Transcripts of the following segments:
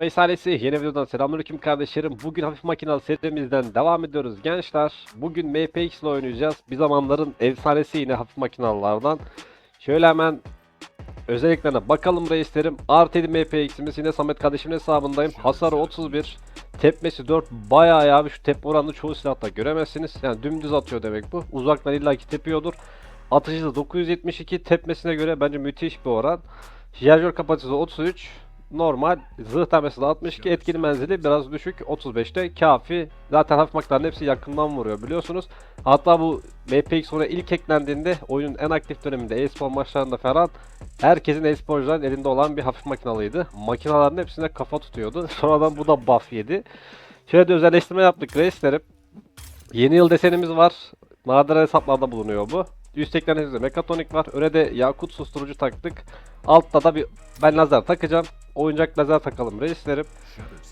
Veysalesi yeni videodan selamünaleyküm kardeşlerim. Bugün hafif makinalı serimizden devam ediyoruz gençler. Bugün MPX ile oynayacağız. Bir zamanların efsanesi yine hafif makinalılardan. Şöyle hemen özelliklerine bakalım reislerim. R7 MPX'imiz yine Samet kardeşimin hesabındayım. Hasarı 31. Tepmesi 4 bayağı ya abi şu tepme oranını çoğu silahta göremezsiniz. Yani dümdüz atıyor demek bu. Uzaktan illaki tepiyordur. Atışı da 972 tepmesine göre bence müthiş bir oran. Şarjör kapasitesi 33. Normal zırh tanesi de 62 etkili menzili biraz düşük 35'te kafi. Zaten hafif makların hepsi yakından vuruyor biliyorsunuz. Hatta bu MPX sonra ilk eklendiğinde oyunun en aktif döneminde e-spor maçlarında falan herkesin e-sporcuların elinde olan bir hafif makinalıydı. Makinaların hepsine kafa tutuyordu. Sonradan bu da buff yedi. Şöyle de özelleştirme yaptık reislerim. Yeni yıl desenimiz var. Nadir hesaplarda bulunuyor bu. Üst ekranımızda mekatonik var. Öne de yakut susturucu taktık. Altta da bir ben lazer takacağım. Oyuncak lazer takalım reislerim.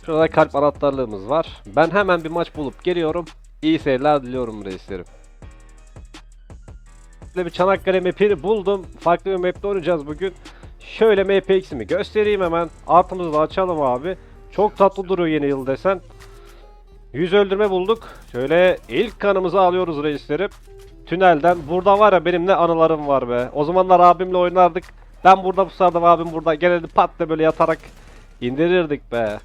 Şurada kalp anahtarlığımız var. Ben hemen bir maç bulup geliyorum. İyi seyirler diliyorum reislerim. Şöyle bir Çanakkale map'i buldum. Farklı bir map'te oynayacağız bugün. Şöyle MPX'imi göstereyim hemen. Artımızı da açalım abi. Çok tatlı duruyor yeni yıl desen. 100 öldürme bulduk. Şöyle ilk kanımızı alıyoruz reislerim. Tünelden. Burada var ya benim ne anılarım var be. O zamanlar abimle oynardık. Ben burada pusardım abim burada. Gelirdi pat da böyle yatarak indirirdik be.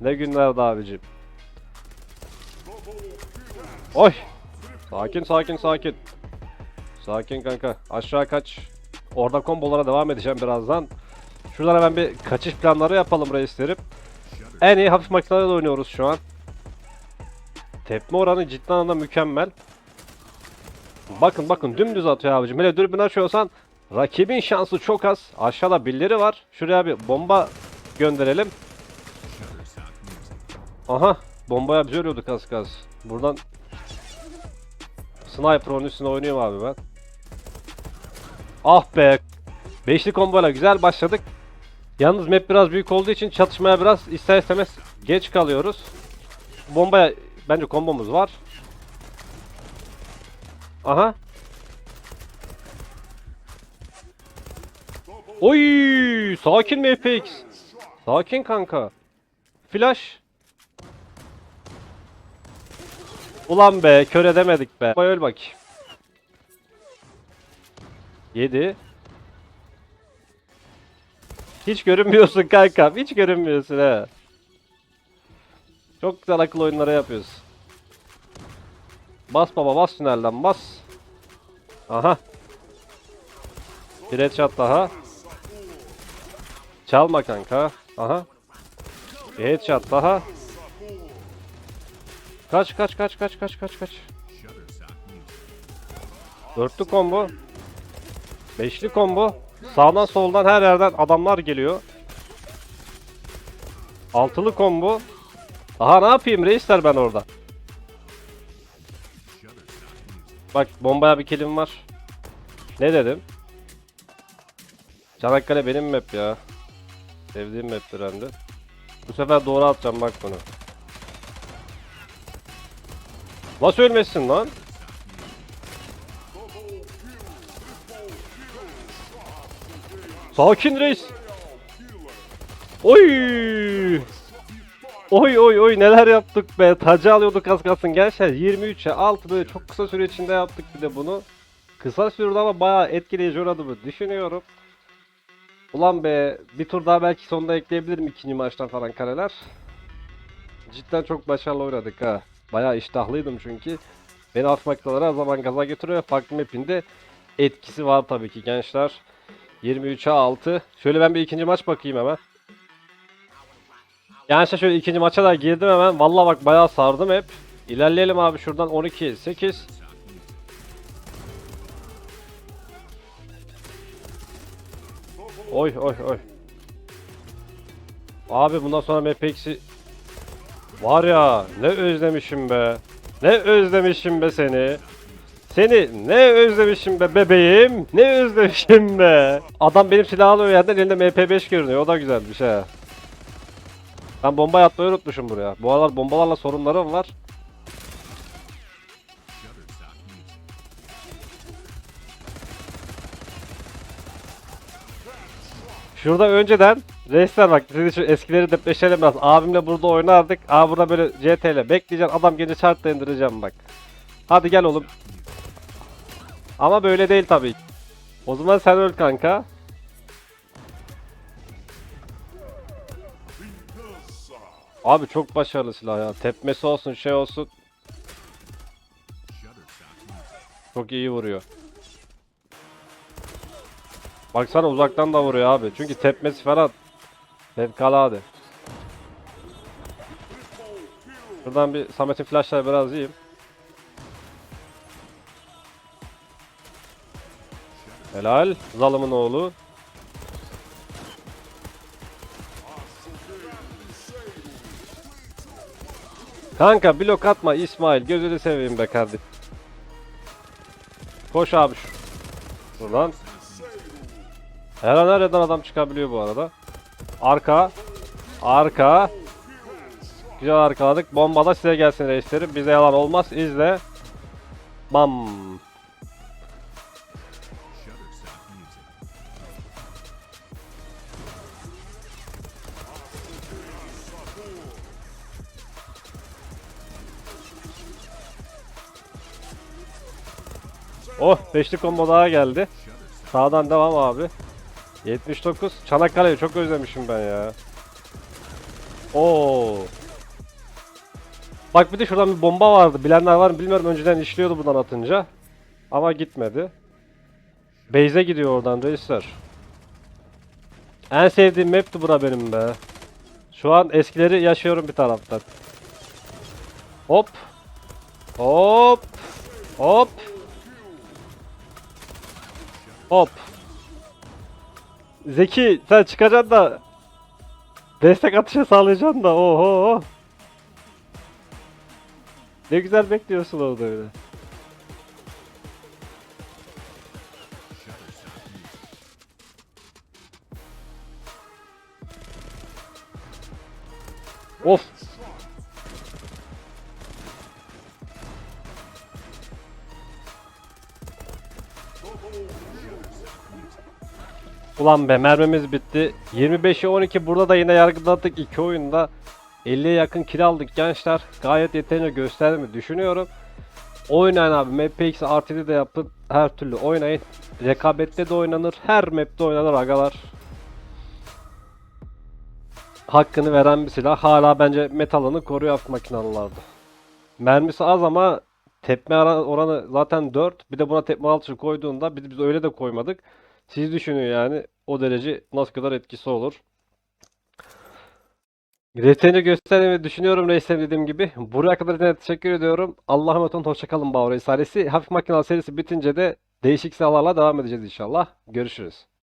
Ne günlerdi abicim. Oy. Sakin sakin sakin. Sakin kanka. Aşağı kaç. Orada kombolara devam edeceğim birazdan. Şuradan hemen bir kaçış planları yapalım reislerim. En iyi hafif makinelerle oynuyoruz şu an. Tepme oranı ciddi anlamda mükemmel. Bakın bakın dümdüz atıyor abicim. Hele dürbün açıyorsan rakibin şansı çok az. Aşağıda birileri var. Şuraya bir bomba gönderelim. Aha bombaya biz ölüyorduk az az. Buradan Sniper onun üstüne oynuyorum abi ben. Ah be. Beşli komboyla güzel başladık. Yalnız map biraz büyük olduğu için çatışmaya biraz ister istemez geç kalıyoruz. Bombaya bence kombomuz var. Aha. Oy, sakin mi FX? Sakin kanka. Flash. Ulan be, kör edemedik be. Öl bak. 7. Hiç görünmüyorsun kanka. Hiç görünmüyorsun he. Çok güzel akıl oyunları yapıyoruz. Bas baba bas tünelden bas. Aha. Bir headshot daha. Çalma kanka. Aha. Bir headshot daha. Kaç kaç kaç kaç kaç kaç kaç. Dörtlü combo. Beşli combo. Sağdan soldan her yerden adamlar geliyor. Altılı combo. Aha ne yapayım reisler ben orada. Bak bombaya bir kilim var. Ne dedim? Çanakkale benim map ya. Sevdiğim maptir hem. Bu sefer doğru atacağım bak bunu. Nasıl ölmezsin lan? Sakin reis. Oy! Oy oy oy neler yaptık be. Tacı alıyorduk az kalsın gençler. 23'e 6 böyle çok kısa süre içinde yaptık bir de bunu. Kısa sürede ama bayağı etkileyici oynadığımı düşünüyorum. Ulan be bir tur daha belki sonunda ekleyebilirim ikinci maçtan falan kareler. Cidden çok başarılı oynadık ha. Bayağı iştahlıydım çünkü. Beni hafif makinalara zaman gaza getiriyor. Farklı mapinde etkisi var tabii ki gençler. 23'e 6. Şöyle ben bir ikinci maç bakayım hemen. Yani işte şöyle ikinci maça da girdim hemen. Vallahi bak bayağı sardım hep. İlerleyelim abi şuradan 12 8. Oy oy oy. Abi bundan sonra MPX'i var ya ne özlemişim be. Ne özlemişim be seni. Seni ne özlemişim be bebeğim. Ne özlemişim be. Adam benim silahı alıyor yerden elinde MP5 görünüyor. O da güzel bir şey. Ben bomba atmayı unutmuşum buraya. Bu aralar bombalarla sorunlarım var. Şurada önceden Reisler bak sizi şu eskileri depreşelim biraz. Abimle burada oynardık. Aa burada böyle CT ile bekleyeceksin. Adam gelince şartla indireceğim bak. Hadi gel oğlum. Ama böyle değil tabii. O zaman sen öl kanka. Abi çok başarılı silah ya. Tepmesi olsun şey olsun. Çok iyi vuruyor. Baksana uzaktan da vuruyor abi. Çünkü tepmesi falan fevkalade. Şuradan bir Samet'in flashları biraz yiyeyim. Helal. Zalımın oğlu. Kanka blok atma İsmail. Gözünü seveyim be kardeşim. Koş abi şu. Buradan. Her an nereden adam çıkabiliyor bu arada. Arka. Arka. Güzel arkaladık. Bomba da size gelsin reislerim. Bize yalan olmaz. İzle. Bam. Oh, beşli combo daha geldi. Sağdan devam abi. 79. Çanakkale'yi çok özlemişim ben ya. Oo. Bak bir de şuradan bir bomba vardı. Bilenler var mı bilmiyorum. Önceden işliyordu buradan atınca. Ama gitmedi. Beyze gidiyor oradan reisler. En sevdiğim map'ti bura benim be. Şu an eskileri yaşıyorum bir taraftan. Hop. Hop. Hop. Hop. Zeki sen çıkacaksın da destek atışı sağlayacaksın da oho. Ne güzel bekliyorsun orada öyle. Of. Ulan be mermimiz bitti. 25'e 12 burada da yine yargıladık iki oyunda. 50'ye yakın kill aldık gençler. Gayet yeterince gösterdiğimi düşünüyorum. Oynayın abi. MPX RTD de yapın. Her türlü oynayın. Rekabette de oynanır. Her map'te oynanır agalar. Hakkını veren bir silah. Hala bence metalını koruyor hafif makinalılarda. Mermisi az ama tepme oranı zaten 4. Bir de buna tepme altışı koyduğunda biz, biz öyle de koymadık. Siz düşünün yani o derece nasıl kadar etkisi olur. Reteni göstermeyi düşünüyorum reislerim dediğim gibi. Buraya kadar dinlediğiniz teşekkür ediyorum. Allah'a emanet olun. Hoşçakalın Bağır Reis ailesi. Hafif makinalı serisi bitince de değişik silahlarla devam edeceğiz inşallah. Görüşürüz.